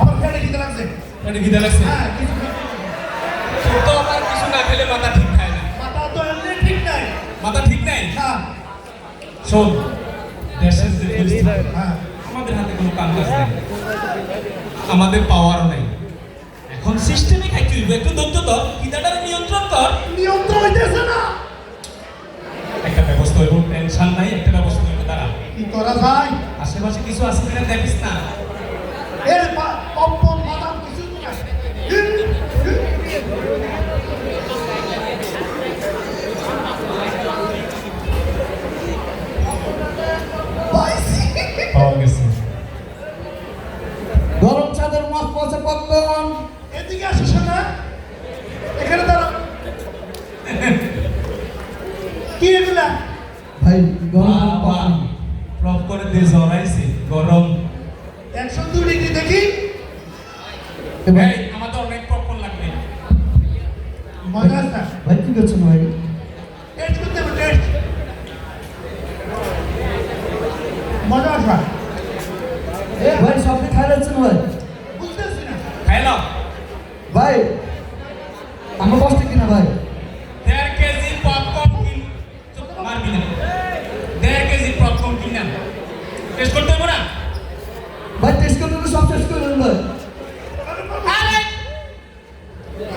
আমার ফ্যানে দিতে লাগছে। এটা খিদে লাগছে? হ্যাঁ তো আবার কিছু না খেলে মাথা ঠিক থাকে না। মাথা তো এমনি ঠিক নাই। মাথা ঠিক নাই? হ্যাঁ। শোন দেশের যে পরিস্থিতি, হ্যাঁ। আমাদের হাতে কোনো কাজ নেই। আমাদের পাওয়ারও নেই। এখন সিস্টেমে হইবে। একটু ধৈর্য ধর খিদাটার নিয়ন্ত্রণ কর। নিয়ন্ত্রণ হইতেছে না। একটা ব্যবস্থা হইব টেনশন নাই একটা ব্যবস্থা হইব দাঁড়া। কি করা যায়? আশেপাশে কিছু আছে কিনা দেখিস না। এর কিছু পাওয়া গেছে। গরম চাঁদের মাছ পচে পপকর্ন এদিকে আসিস না এখানে দাঁড়া কি এগুলা? ভাই গরম বাবা, পপকর্ন করে দিয়ে জড়াইছে গরম। একশো দুই এই, আমাদের অনেক পপকর্ন লাগবে। মজা ভাই কি করছেন ভাই? টেস্ট করতে হবে টেস্ট মজা আসা ভাই সবকে খাই যাচ্ছেন ভাই বুঝতেছি না খাইলাম ভাই আমার কষ্ট কিনা ভাই দেড় কেজি পপকর্ন কিন চুপ, মারবি না দেড় কেজি পপকর্ন কিনলাম টেস্ট করতে হবে না ভাই টেস্ট করতে তো সব শেষ করে দেন ভাই আরে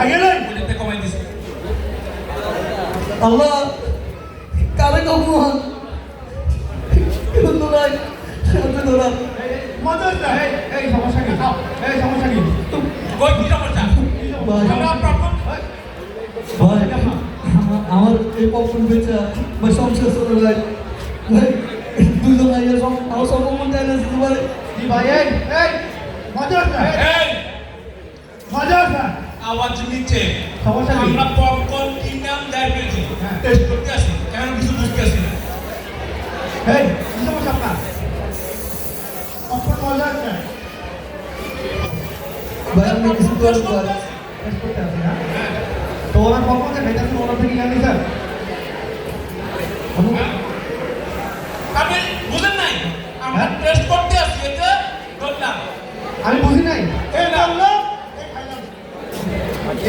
খাইয়ে নেই ওটাতে কমাই দিছে আল্লাহ কারে কখন আছে এই এই সমস্যা কি? এই সমস্যা কি? কই কি সমস্যা? আমরা পপকর্ন ভাই আমার- এই পপকর্ন বেচা শেষ করে ভাই ভাই দুজন আইয়া সব আমার সব পপকর্ন চাই না ভাই ভাই এই এই মজা আছে এই। মজা আছে আওয়াজ নিচে। আমরা পপকর্ন কিনলাম কেজি হ্যাঁ। টেস্ট করতে আসি। কেন কিছু বুঝতে আসি না। এই কি সমস্যা আপনার? কখন মজা আছে। ভাই আপনি কিছু করেন। ভাই টেস্ট করতে আছে না তো ওনার কখন যে ভেজাল ওনার থেকে জানি স্যার আপনি বুঝেন নাই? আমরা হ্যাঁ? টেস্ট করতে আসি এটা বললাম আমি বুঝি নাই। এই বলল এই মজা বললাম হ্যাঁ এই ধরলেন আর খাইলেন খাইলাম। মানে এটা বলার সম্পদের এর কোনো দাম নাই ধরলেন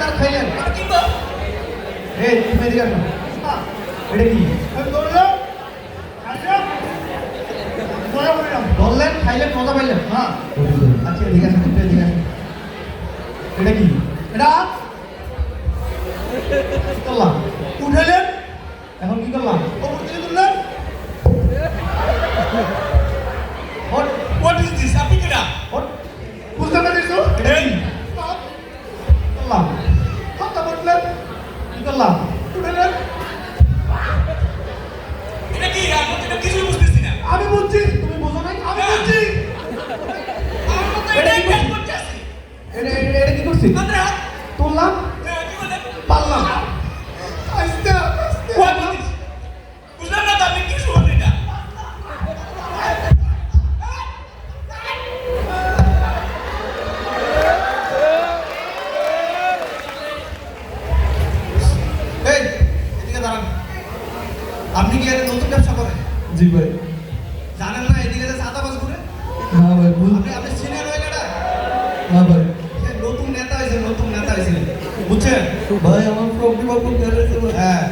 আর খাইলেন এই তুমি এদিকে এটা কি? ধরলেন খাইলেন মজা পাইলেন হ্যাঁ আচ্ছা এদিকে আসেন একটু এদিকে আসেন এটা কি? এটা করলাম? এখন কি করলাম? ওপর থেকে তুললেন। হট হোয়াট ইজ দিস আপনি কিনা হট বুঝতে পেরেছ এই করলাম হাতটা বটলেন কি করলাম উঠাইলেন এটা কি আপনি এটা কিছু বুঝতেছি না আমি বুঝছি তুমি বোঝো নাই আমি বুঝছি এটা কি আসি এটা এটা কি করছি আমরা তুললাম হ্যাঁ, কি বলেন পারলাম আস্তে আস্তে হোয়াট ইজ দিস বুঝলেন না তো আপনি কি শুনুন এটা এই এদিকে দাঁড়ান আপনি কি এর নতুন ব্যবসা করেন জি ভাই। জানেন না এদিকে যে চাঁদাবাজ ঘুরে না ভাই বুঝ আপনি আপনি সিনিয়র হয়ে গেলেন? না ভাই। সে নতুন নেতা হয়েছে নতুন নেতা হয়েছে। বুঝছেন? ভাই আমার প্রবলেম পপকর্ন খাই হ্যাঁ।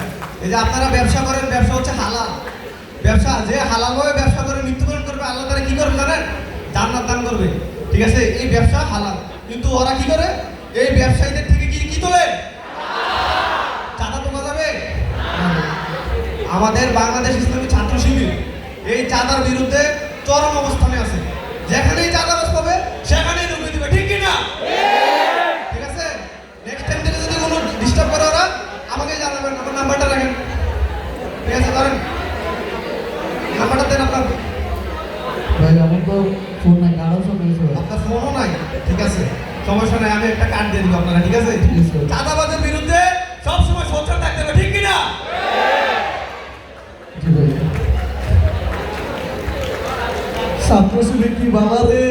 এই যে আপনারা ব্যবসা করেন ব্যবসা হচ্ছে হালাল। ব্যবসা যে হালাল ভাবে ব্যবসা করে মৃত্যুবরণ করবে আল্লাহ তারা কি করবে জানেন? জান্নাত দান করবে। ঠিক আছে? এই ব্যবসা হালাল। কিন্তু ওরা কি করে? এই ব্যবসায়ীদের থেকে কি কি তোলে? চাঁদা তোলা যাবে? আমাদের বাংলাদেশ ইসলামী এই চাঁদার বিরুদ্ধে চরম অবস্থানে আছে। যেখানেই চাঁদাবাজ পাবে সেখানেই ঢুকে দিবে। ঠিক কি না? ঠিক আছে? নেক্সট টাইম থেকে যদি কোনো ডিস্টার্ব করে ওরা আমাকে জানাবেন আমার নাম্বারটা রাখেন। ঠিক আছে ধরেন। নাম্বারটা দেন আপনার। আপনার ফোনও নাই। ঠিক আছে? সমস্যা নাই আমি একটা কার্ড দিয়ে দিব আপনারা। ঠিক আছে? ঠিক আছে। চাঁদাবাজের বিরুদ্ধে সবসময় সোচ্চার থাকতে হবে ঠিক কিনা জি ভাই ছাত্র শিবির কি বাবা রে